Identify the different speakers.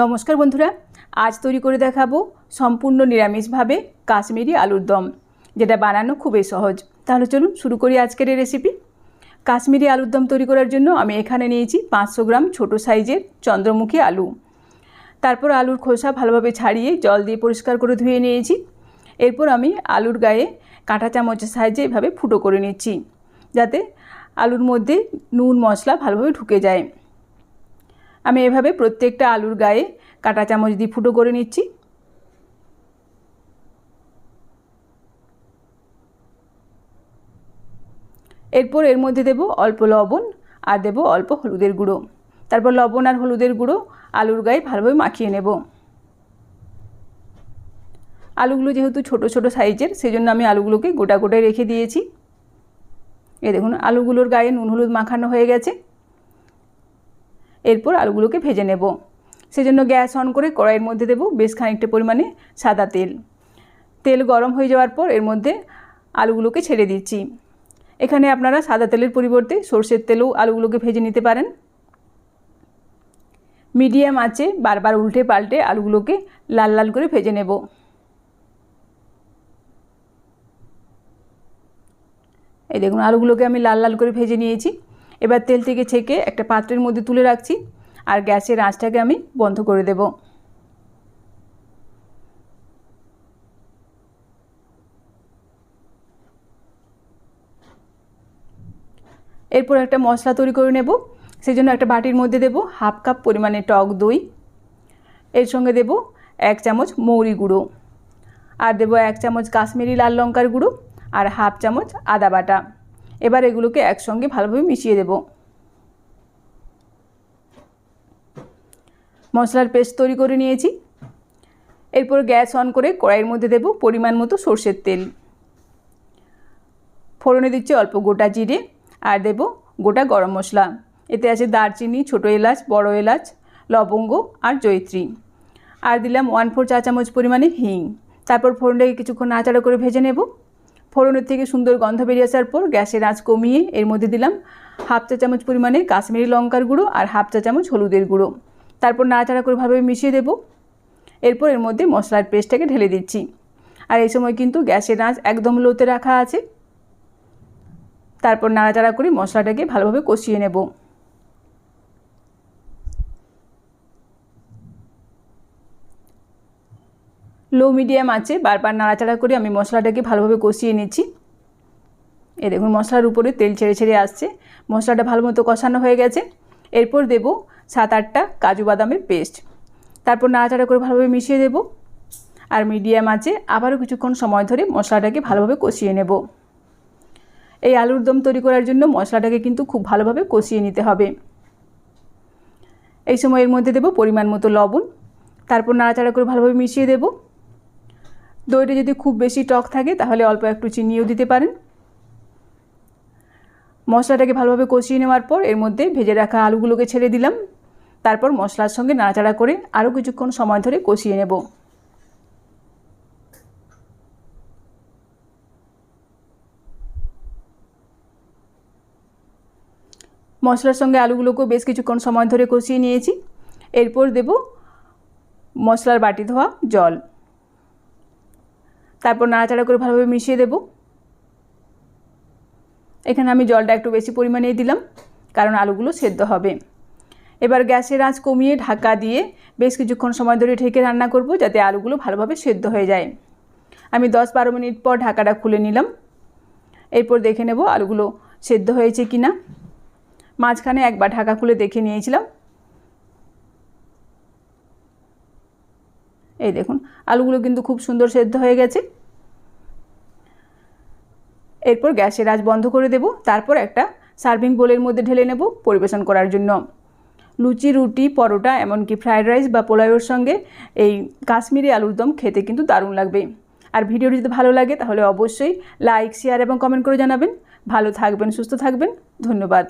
Speaker 1: নমস্কার বন্ধুরা, আজ তৈরি করে দেখাবো সম্পূর্ণ নিরামিষভাবে কাশ্মীরি আলুর দম, যেটা বানানো খুবই সহজ। তাহলে চলুন শুরু করি আজকের এই রেসিপি কাশ্মীরি আলুর দম তৈরি করার জন্য আমি এখানে নিয়েছি পাঁচশো গ্রাম ছোট সাইজের চন্দ্রমুখী আলু। তারপর আলুর খোসা ভালোভাবে ছাড়িয়ে জল দিয়ে পরিষ্কার করে ধুয়ে নিয়েছি। এরপর আমি আলুর গায়ে কাঁটা চামচের সাহায্যে এভাবে ফুটো করে নিচ্ছি, যাতে আলুর মধ্যে নুন, মশলা ভালোভাবে ঢুকে যায়। আমি এভাবে প্রত্যেকটা আলুর গায়ে কাঁটা চামচ দিয়ে ফুটো করে নিচ্ছি। এরপর এর মধ্যে দেব অল্প লবণ আর দেব অল্প হলুদের গুঁড়ো। তারপর লবণ আর হলুদের গুঁড়ো আলুর গায়ে ভালোভাবে মাখিয়ে নেব। আলুগুলো যেহেতু ছোট ছোট সাইজের সেই জন্য আমি আলুগুলোকে গোটা গোটায় রেখে দিয়েছি। এ দেখুন, আলুগুলোর গায়ে নুন হলুদ মাখানো হয়ে গেছে। এরপর আলুগুলোকে ভেজে নেব। সেজন্য গ্যাস অন করে কড়াইয়ের মধ্যে দেব বেশ খানিকটা পরিমাণে সাদা তেল। তেল গরম হয়ে যাওয়ার পর এর মধ্যে আলুগুলোকে ছেড়ে দিচ্ছি। এখানে আপনারা সাদা তেলের পরিবর্তে সর্ষের তেলেও আলুগুলোকে ভেজে নিতে পারেন। মিডিয়াম আঁচে বারবার উল্টে পাল্টে আলুগুলোকে লাল লাল করে ভেজে নেব। এই দেখুন, আলুগুলোকে আমি লাল লাল করে ভেজে নিয়েছি। এবার তেল থেকে ছেঁকে একটা পাত্রের মধ্যে তুলে রাখছি আর গ্যাসের আঁচটাকে আমি বন্ধ করে দেব। এরপর একটা মশলা তৈরি করে নেব। সেই জন্য একটা বাটির মধ্যে দেব হাফ কাপ পরিমাণে টক দই। এর সঙ্গে দেব এক চামচ মৌরি গুঁড়ো। আর দেব এক চামচ কাশ্মীরি লাল লঙ্কার গুঁড়ো আর হাফ চামচ আদা বাটা। এবার এগুলোকে একসঙ্গে ভালোভাবে মিশিয়ে দেব। মশলার পেস্ট তৈরি করে নিয়েছি। এরপর গ্যাস অন করে কড়াইয়ের মধ্যে দেব পরিমাণ মতো সর্ষের তেল। ফোড়নে দিচ্ছি অল্প গোটা জিরে আর দেব গোটা গরম মশলা। এতে আছে দারচিনি, ছোটো এলাচ, বড় এলাচ, লবঙ্গ আর জয়ত্রী। আর দিলাম ওয়ান ফোর চা চামচ পরিমাণে হিং। তারপর ফোড়নটাকে কিছুক্ষণ নাচাড়া করে ভেজে নেব। ফোড়নের থেকে সুন্দর গন্ধ বেরিয়ে আসার পর গ্যাসের আঁচ কমিয়ে এর মধ্যে দিলাম হাফ চা চামচ পরিমাণে কাশ্মীরি লঙ্কার গুঁড়ো আর হাফ চা চামচ হলুদের গুঁড়ো। তারপর নাড়াচাড়া করে ভালোভাবে মিশিয়ে দেব। এরপর এর মধ্যে মশলার পেস্টটাকে ঢেলে দিচ্ছি। আর এই সময় কিন্তু গ্যাসের আঁচ একদম লোতে রাখা আছে। তারপর নাড়াচাড়া করে মশলাটাকে ভালোভাবে কষিয়ে নেব। লো মিডিয়াম আছে, বারবার নাড়াচাড়া করে আমি মশলাটাকে ভালোভাবে কষিয়ে নিচ্ছি। এ দেখুন, মশলার উপরে তেল ছেড়ে ছেড়ে আসছে। মশলাটা ভালো মতো কষানো হয়ে গেছে। এরপর দেব সাত আটটা কাজু বাদামের পেস্ট তারপর নাড়াচাড়া করে ভালোভাবে মিশিয়ে দেব। আর মিডিয়াম আছে, আবারও কিছুক্ষণ সময় ধরে মশলাটাকে ভালোভাবে কষিয়ে নেব। এই আলুর দম তৈরি করার জন্য মশলাটাকে কিন্তু খুব ভালোভাবে কষিয়ে নিতে হবে। এই সময় এর মধ্যে দেব পরিমাণ মতো লবণ। তারপর নাড়াচাড়া করে ভালোভাবে মিশিয়ে দেব। দইটা যদি খুব বেশি টক থাকে, তাহলে অল্প একটু চিনিও দিতে পারেন। মশলাটাকে ভালোভাবে কষিয়ে নেওয়ার পর এর মধ্যে ভেজে রাখা আলুগুলোকে ছেড়ে দিলাম। তারপর মশলার সঙ্গে নাড়াচাড়া করে আরও কিছুক্ষণ সময় ধরে কষিয়ে নেব। মশলার সঙ্গে আলুগুলোকেও বেশ কিছুক্ষণ সময় ধরে কষিয়ে নিয়েছি। এরপর দেব মশলার বাটি ধোয়া জল। তারপর নাড়াচাড়া করে ভালোভাবে মিশিয়ে দেব। এখানে আমি জলটা একটু বেশি পরিমাণেই দিলাম, কারণ আলুগুলো সেদ্ধ হবে। এবার গ্যাসের আঁচ কমিয়ে ঢাকা দিয়ে বেশ কিছুক্ষণ সময় ধরে ঢেকে রান্না করব, যাতে আলুগুলো ভালোভাবে সেদ্ধ হয়ে যায়। আমি দশ বারো মিনিট পর ঢাকাটা খুলে নিলাম। এরপর দেখে নেব আলুগুলো সেদ্ধ হয়েছে কি না মাঝখানে একবার ঢাকা খুলে দেখে নিয়েছিলাম। এই দেখুন, আলুগুলো কিন্তু খুব সুন্দর সেদ্ধ হয়ে গেছে। এরপর গ্যাসের আজ বন্ধ করে দেব, তারপর একটা সার্ভিং বোলের মধ্যে ঢেলে নেব পরিবেশন করার জন্য। লুচি, রুটি, পরোটা, এমনকি ফ্রায়েড রাইস বা পোলাওয়ের সঙ্গে এই কাশ্মীরি আলুর দম খেতে কিন্তু দারুণ লাগবে। আর ভিডিওটি যদি ভালো লাগে, তাহলে অবশ্যই লাইক, শেয়ার এবং কমেন্ট করে জানাবেন। ভালো থাকবেন, সুস্থ থাকবেন। ধন্যবাদ।